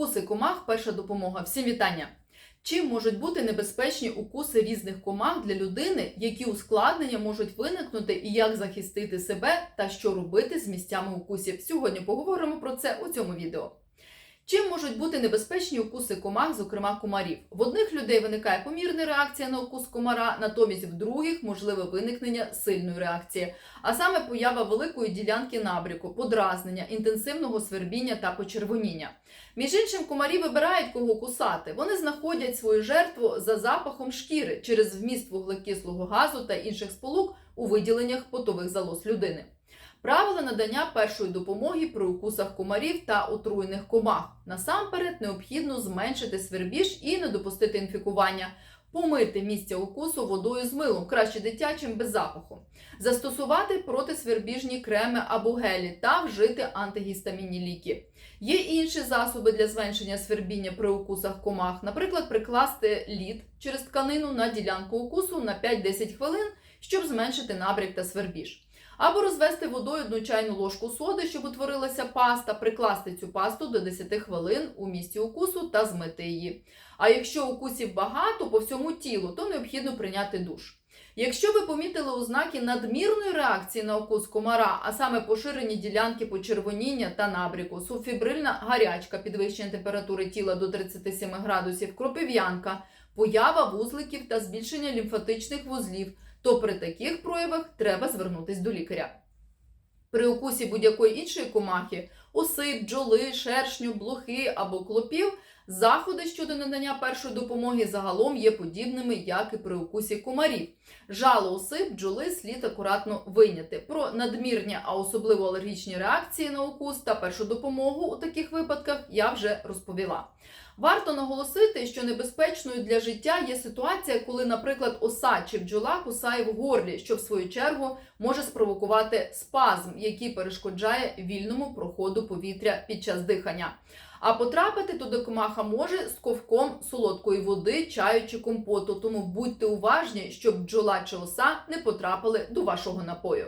Укуси комах перша допомога. Всім вітання. Чим можуть бути небезпечні укуси різних комах для людини, які ускладнення можуть виникнути, і як захистити себе та що робити з місцями укусів? Сьогодні поговоримо про це у цьому відео. Чим можуть бути небезпечні укуси комах, зокрема комарів? В одних людей виникає помірна реакція на укус комара, натомість в других можливе виникнення сильної реакції, а саме поява великої ділянки набряку, подразнення, інтенсивного свербіння та почервоніння. Між іншим, комарі вибирають кого кусати. Вони знаходять свою жертву за запахом шкіри через вміст вуглекислого газу та інших сполук у виділеннях потових залоз людини. Правила надання першої допомоги при укусах комарів та отруєних комах. Насамперед необхідно зменшити свербіж і не допустити інфікування. Помити місця укусу водою з милом, краще дитячим без запаху, застосувати протисвербіжні креми або гелі та вжити антигістамінні ліки. Є інші засоби для зменшення свербіння при укусах комах, наприклад, прикласти лід через тканину на ділянку укусу на 5-10 хвилин, щоб зменшити набряк та свербіж. Або розвести водою одну чайну ложку соди, щоб утворилася паста, прикласти цю пасту до 10 хвилин у місці укусу та змити її. А якщо укусів багато по всьому тілу, то необхідно прийняти душ. Якщо ви помітили ознаки надмірної реакції на укус комара, а саме поширені ділянки почервоніння та набряку, субфібрильна гарячка, підвищення температури тіла до 37 градусів, кропив'янка, поява вузликів та збільшення лімфатичних вузлів, то при таких проявах треба звернутися до лікаря. При укусі будь-якої іншої комахи, оси, бджоли, шершню, блохи або клопів, заходи щодо надання першої допомоги загалом є подібними, як і при укусі комарів. Жало оси, бджоли слід акуратно вийняти. Про надмірні, а особливо алергічні реакції на укус та першу допомогу у таких випадках я вже розповіла. Варто наголосити, що небезпечною для життя є ситуація, коли, наприклад, оса чи бджола кусає в горлі, що в свою чергу може спровокувати спазм, який перешкоджає вільному проходу повітря під час дихання. А потрапити туди комаха може з ковком солодкої води, чаю чи компоту. Тому будьте уважні, щоб бджола чи оса не потрапили до вашого напою.